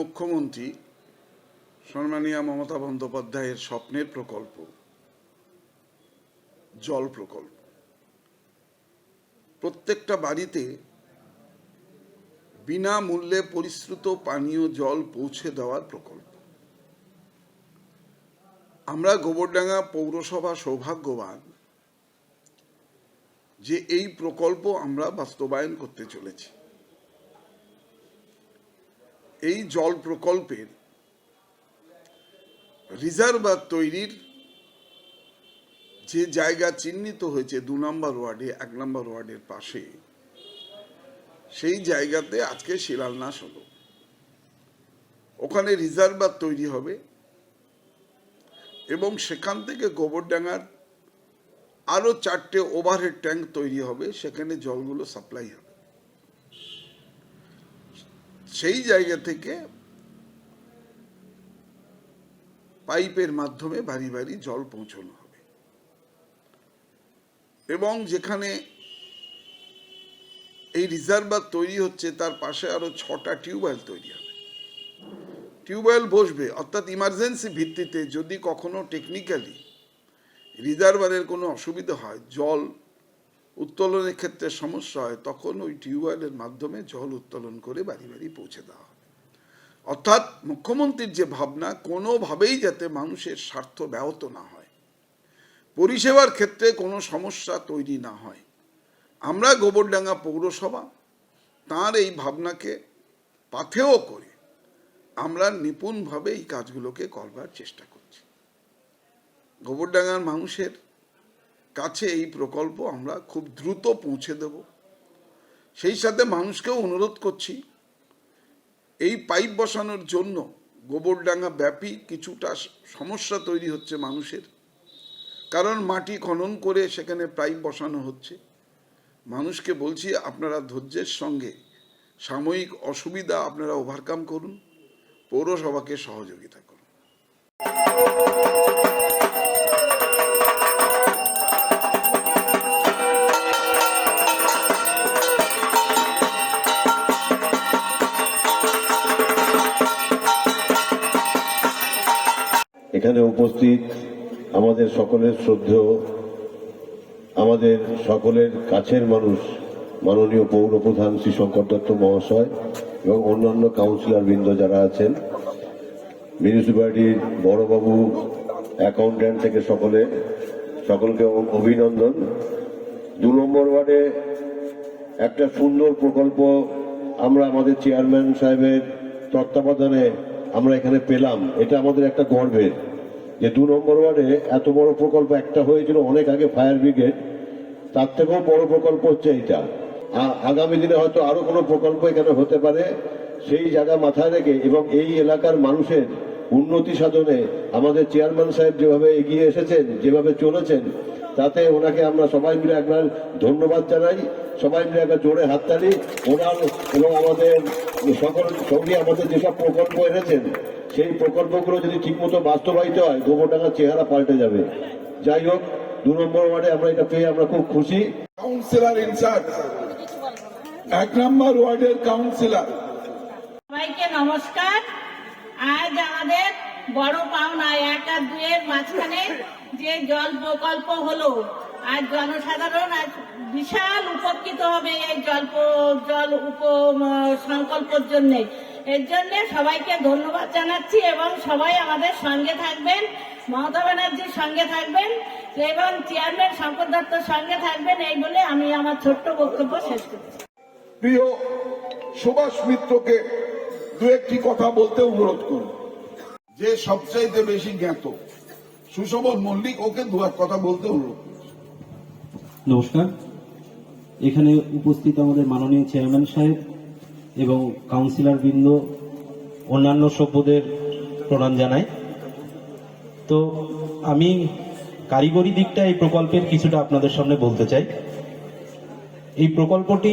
মুখ্যমন্ত্রী সম্মানীয় মমতা বন্দ্যোপাধ্যায়ের স্বপ্নের প্রকল্প, জল প্রকল্প। প্রত্যেকটা বাড়িতে বিনামূল্যে পরিশ্রুত পানীয় জল পৌঁছে দেওয়ার প্রকল্প। আমরা গোবরডাঙ্গা পৌরসভা সৌভাগ্যবান যে এই প্রকল্প আমরা বাস্তবায়ন করতে চলেছি। এই জল প্রকল্পের রিজার্ভার তৈরির যে জায়গা চিহ্নিত হয়েছে দু নম্বর ওয়ার্ডে, এক নম্বর ওয়ার্ডের পাশে, সেই জায়গাতে আজকে শিলান্যাস হলো। ওখানে রিজার্ভার তৈরি হবে এবং সেখান থেকে গোবরডাঙ্গার আরও চারটে ওভারহেড ট্যাঙ্ক তৈরি হবে, সেখানে জলগুলো সাপ্লাই হবে। সেই জায়গা থেকে পাইপের মাধ্যমে বাড়ি বাড়ি জল পৌঁছানো হবে। এবং যেখানে এই রিজার্ভার তৈরি হচ্ছে, তার পাশে আরও ছটা টিউবওয়েল তৈরি হবে। টিউবওয়েল বসবে, অর্থাৎ ইমার্জেন্সি ভিত্তিতে যদি কখনো টেকনিক্যালি রিজার্ভারের কোনো অসুবিধা হয়, জল উত্তোলনের ক্ষেত্রে সমস্যা হয়, তখন ওই টিউবওয়েলের মাধ্যমে জল উত্তোলন করে বাড়ি বাড়ি পৌঁছে দেওয়া হবে অর্থাৎ মুখ্যমন্ত্রীর যে ভাবনা, কোনোভাবেই যাতে মানুষের স্বার্থ ব্যাহত না হয়। পরিষেবার ক্ষেত্রে কোনো সমস্যা তৈরি না হয়। আমরা গোবরডাঙ্গা পৌরসভা, তার এই ভাবনাকে পাথেও করে আমরা নিপুণভাবে এই কাজগুলোকে করবার চেষ্টা করছি। গোবরডাঙ্গার মানুষের কাছে এই প্রকল্প আমরা খুব দ্রুত পৌঁছে দেব। সেই সাথে মানুষকেও অনুরোধ করছি, এই পাইপ বসানোর জন্য গোবরডাঙ্গা ব্যাপী কিছুটা সমস্যা তৈরি হচ্ছে মানুষের। কারণ মাটি খনন করে সেখানে পাইপ বসানো হচ্ছে। মানুষকে বলছি, আপনারা ধৈর্যের সঙ্গে সাময়িক অসুবিধা আপনারা ওভারকাম করুন, পৌরসভাকে সহযোগিতা করুন। এখানে উপস্থিত আমাদের সকলের শ্রদ্ধেয়, আমাদের সকলের কাছের মানুষ, মাননীয় পৌর প্রধান শ্রী শঙ্কর দত্ত মহাশয় এবং অন্যান্য কাউন্সিলর বৃন্দ যারা আছেন মিউনিসিপ্যালিটির বড়বাবু অ্যাকাউন্ট্যান্ট থেকে সকলে, সকলকে অভিনন্দন। দু নম্বর ওয়ার্ডে একটা সুন্দর প্রকল্প আমরা আমাদের চেয়ারম্যান সাহেবের তত্ত্বাবধানে আমরা এখানে পেলাম। এটা আমাদের একটা গর্বের। যে দু নম্বর ওয়ার্ডে এত বড় প্রকল্প একটা হয়েছিল অনেক আগে ফায়ার ব্রিগেড, তার থেকেও বড় প্রকল্প হচ্ছে এটা আগামী দিনে হয়তো আরও কোনো প্রকল্প এখানে হতে পারে, সেই জায়গা মাথায় রেখে এবং এই এলাকার মানুষের উন্নতি সাধনে আমাদের চেয়ারম্যান সাহেব যেভাবে এগিয়ে এসেছেন, যেভাবে চলেছেন, তাতে ওনাকে আমরা সবাই মিলে একবার ধন্যবাদ জানাই, সবাই মিলে একবার জোরে হাততালি, ওনার এবং আমাদের সকল সঙ্গে আমাদের যেসব প্রকল্প এনেছেন সেই প্রকল্পগুলো যদি ঠিকমতো বাস্তবায়িত হয় গোবরডাঙ্গার চেহারা পাল্টে যাবে। যাই হোক দু নম্বর ওয়ার্ডে আমরা এটা পেয়ে আমরা খুব খুশি। কাউন্সিলর ইনচার্জ এক নম্বর ওয়ার্ডের কাউন্সিলর সবাইকে নমস্কার। আজ আমাদের বড় পাওনা এক আর দুয়ের মাঝখানে যে জল প্রকল্প হলো আজ জনসাধারণ আজ বিশাল উপকৃত হবে এই জল জল উপ সংকল্পের জন্য। এর জন্য সবাইকে ধন্যবাদ জানাচ্ছি এবং সবাই আমাদের সঙ্গে থাকবেন মমতা ব্যানার্জির সঙ্গে থাকবেন এবং চেয়ারম্যান শঙ্কর দত্তর সঙ্গে থাকবেন এই বলে আমি আমার ছোট্ট বক্তব্য শেষ করছি। প্রিয় সুভাষ মিত্রকে দু একটি কথা বলতে অনুরোধ করুন। যে সবচাইতে বেশি জ্ঞাত সুশোভন মল্লিক ওকে দু এক কথা বলতে অনুরোধ নমস্কার। এখানে উপস্থিত আমাদের মাননীয় চেয়ারম্যান সাহেব এবং কাউন্সিলর বৃন্দ অন্যান্য সভ্যদের প্রণাম জানাই। তো আমি কারিগরি দিকটা এই প্রকল্পের কিছুটা আপনাদের সামনে বলতে চাই। এই প্রকল্পটি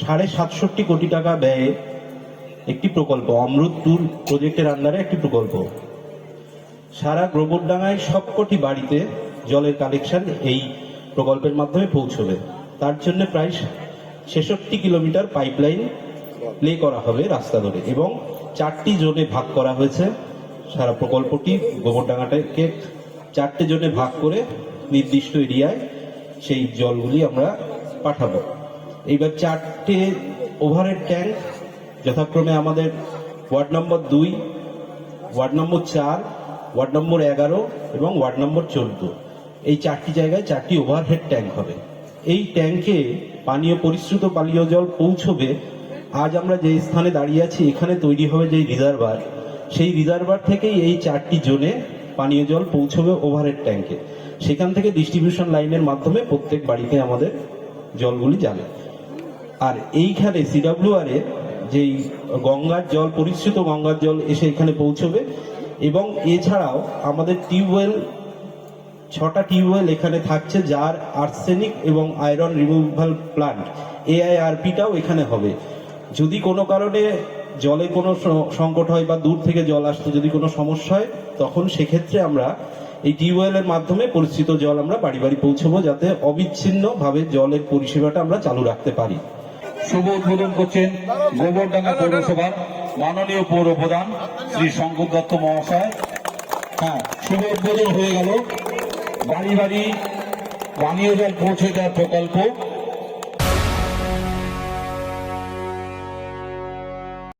সাড়ে সাতষট্টি কোটি টাকা ব্যয়ে একটি প্রকল্প, অমৃত ট্যুর প্রজেক্টের আন্ডারে একটি প্রকল্প। সারা গোবরডাঙ্গায় সবকটি বাড়িতে জলের কালেকশন এই প্রকল্পের মাধ্যমে পৌঁছবে। তার জন্য প্রায় ছেষট্টি কিলোমিটার পাইপলাইন প্লে করা হবে রাস্তা ধরে। এবং চারটি জোনে ভাগ করা হয়েছে। সারা প্রকল্পটি গোবরডাঙ্গাটাকে চারটে জোনে ভাগ করে নির্দিষ্ট এরিয়ায় সেই জলগুলি আমরা পাঠাবো। এইবার চারটে ওভারের ট্যাঙ্ক যথাক্রমে আমাদের ওয়ার্ড নম্বর দুই, ওয়ার্ড নম্বর চার, ওয়ার্ড নম্বর এগারো এবং ওয়ার্ড নম্বর চোদ্দ। এই চারটি জায়গায় চারটি ওভারহেড ট্যাঙ্ক হবে। এই ট্যাঙ্কে পানীয় পরিশ্রুত পানীয় জল পৌঁছবে আজ আমরা যে স্থানে দাঁড়িয়ে আছি, এখানে তৈরি হবে যে রিজার্ভার, সেই রিজার্ভার থেকেই এই চারটি জোনে পানীয় জল পৌঁছবে ওভারহেড ট্যাঙ্কে সেখান থেকে ডিস্ট্রিবিউশন লাইনের মাধ্যমে প্রত্যেক বাড়িতে আমাদের জলগুলি যাবে। আর এইখানে সিডাব্লিউআর এ যেই গঙ্গার জল, পরিশ্রুত গঙ্গার জল এসে এখানে পৌঁছবে, এবং এছাড়াও আমাদের টিউবওয়েল, ছটা টিউবওয়েল এখানে থাকছে যার আর্সেনিক এবং আয়রন রিমুভাল প্লান্ট এআইআরপিটাও এখানে হবে। যদি কোনো কারণে জলে কোনো সংকট হয় বা দূর থেকে জল আসতে যদি কোনো সমস্যা হয়, তখন সেক্ষেত্রে আমরা এই টিউবওয়েলের মাধ্যমে পরিচিত জল আমরা বাড়ি বাড়ি পৌঁছবো যাতে অবিচ্ছিন্নভাবে জলের পরিষেবাটা আমরা চালু রাখতে পারি। শুভ উদ্বোধন করছেন গোবরডাঙ্গা পৌরসভার মাননীয় পৌর প্রধান শ্রী শঙ্কর দত্ত মহাশয়। হ্যাঁ শুভ উদ্বোধন হয়ে গেল। বাড়ি বাড়ি পানীয় জল পৌঁছে দেওয়ার প্রকল্প।